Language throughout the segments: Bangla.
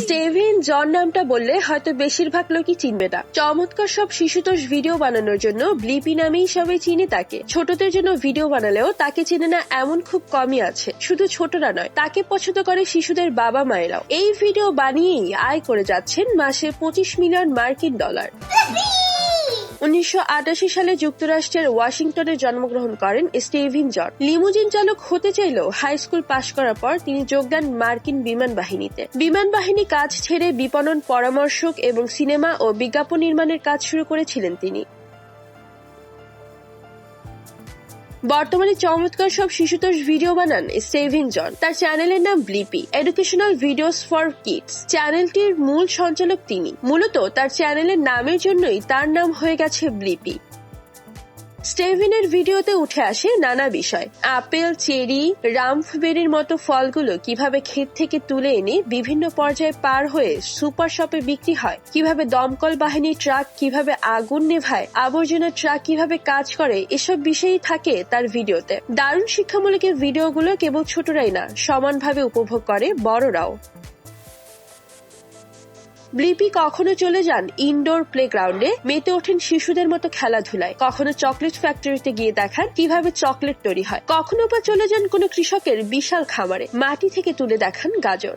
স্টেভিন জন নামটা বললে হয়তো বেশিরভাগ লোকই চিনবে না। চমৎকার সব শিশুতোষ ভিডিও বানানোর জন্য ব্লিপি নামেই সবাই চিনে তাকে। ছোটদের জন্য ভিডিও বানালেও তাকে চেনে না এমন খুব কমই আছে। শুধু ছোটরা নয় তাকে পছন্দ করে শিশুদের বাবা মায়েরাও। এই ভিডিও বানিয়েই আয় করে যাচ্ছেন মাসে পঁচিশ মিলিয়ন মার্কিন ডলার। উনিশশো আটাশি সালে যুক্তরাষ্ট্রের ওয়াশিংটনে জন্মগ্রহণ করেন স্টিভিন জট লিমুজিন চালক হতে চাইলেও হাই স্কুল পাশ করার পর তিনি যোগ দেন মার্কিন বিমান বাহিনীতে। বিমান বাহিনী কাজ ছেড়ে বিপণন পরামর্শক এবং সিনেমা ও বিজ্ঞাপন নির্মাণের কাজ শুরু করেছিলেন তিনি। বর্তমানে চমৎকার সব শিশুতোষ ভিডিও বানান সেভিং জন তার চ্যানেলের নাম Blippi educational videos for kids চ্যানেলটির মূল সঞ্চালক তিনি। মূলত তার চ্যানেলের নামের জন্যই তার নাম হয়ে গেছে ব্লিপি স্টেভিনের ভিডিওতে উঠে আসে নানা বিষয়। আপেল, চেরি, রামফবেরির মতো ফলগুলো কীভাবে ক্ষেত থেকে তুলে এনে বিভিন্ন পর্যায়ে পার হয়ে সুপার শপে বিক্রি হয়, কীভাবে দমকল বাহিনী ট্রাক কীভাবে আগুন নেভায়, আবর্জনা ট্রাক কীভাবে কাজ করে, এসব বিষয়ই থাকে তার ভিডিওতে। দারুণ শিক্ষামূলক এই ভিডিওগুলো কেবল ছোটরাই না, সমানভাবে উপভোগ করে বড়রাও। ব্লিপি কখনো চলে যান ইনডোর প্লেগ্রাউন্ডে মেতে ওঠেন শিশুদের মতো খেলাধুলায়। কখনো চকলেট ফ্যাক্টরিতে গিয়ে দেখান কীভাবে চকলেট তৈরি হয়। কখনো বা চলে যান কোনো কৃষকের বিশাল খামারে, মাটি থেকে তুলে দেখান গাজর।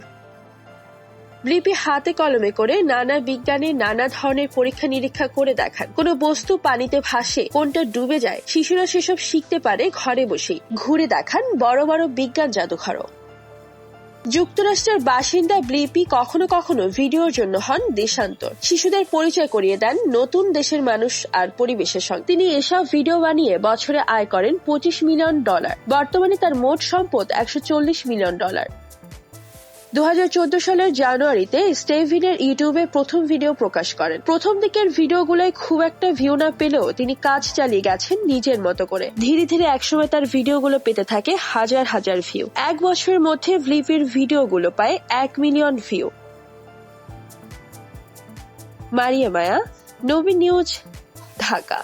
ব্লিপি হাতে কলমে করে নানা বিজ্ঞানে নানা ধরনের পরীক্ষা নিরীক্ষা করে দেখান। কোনো বস্তু পানিতে ভাসে, কোনটা ডুবে যায়, শিশুরা সেসব শিখতে পারে ঘরে বসেই। ঘুরে দেখান বড় বড় বিজ্ঞান জাদুঘরও। যুক্তরাষ্ট্রের বাসিন্দা ব্লিপি কখনো কখনো ভিডিওর জন্য হন দেশান্তর। শিশুদের পরিচয় করিয়ে দেন নতুন দেশের মানুষ আর পরিবেশের সঙ্গে। তিনি এসব ভিডিও বানিয়ে বছরে আয় করেন পঁচিশ মিলিয়ন ডলার। বর্তমানে তার মোট সম্পদ একশো চল্লিশ মিলিয়ন ডলার। দু হাজার চোদ্দ সালের জানুয়ারিতে স্টেভিনের ইউটিউবে প্রথম ভিডিও প্রকাশ করেন। প্রথম দিকের ভিডিওগুলোয় খুব একটা ভিউ না পেলেও তিনি কাজ চালিয়ে গেছেন নিজের মতো করে। ধীরে ধীরে একসময় তার ভিডিওগুলো পেতে থাকে হাজার হাজার ভিউ এক বছরের মধ্যে ভ্লিপির ভিডিওগুলো পায় এক million view Maria Maya, Nabin news, Dhaka.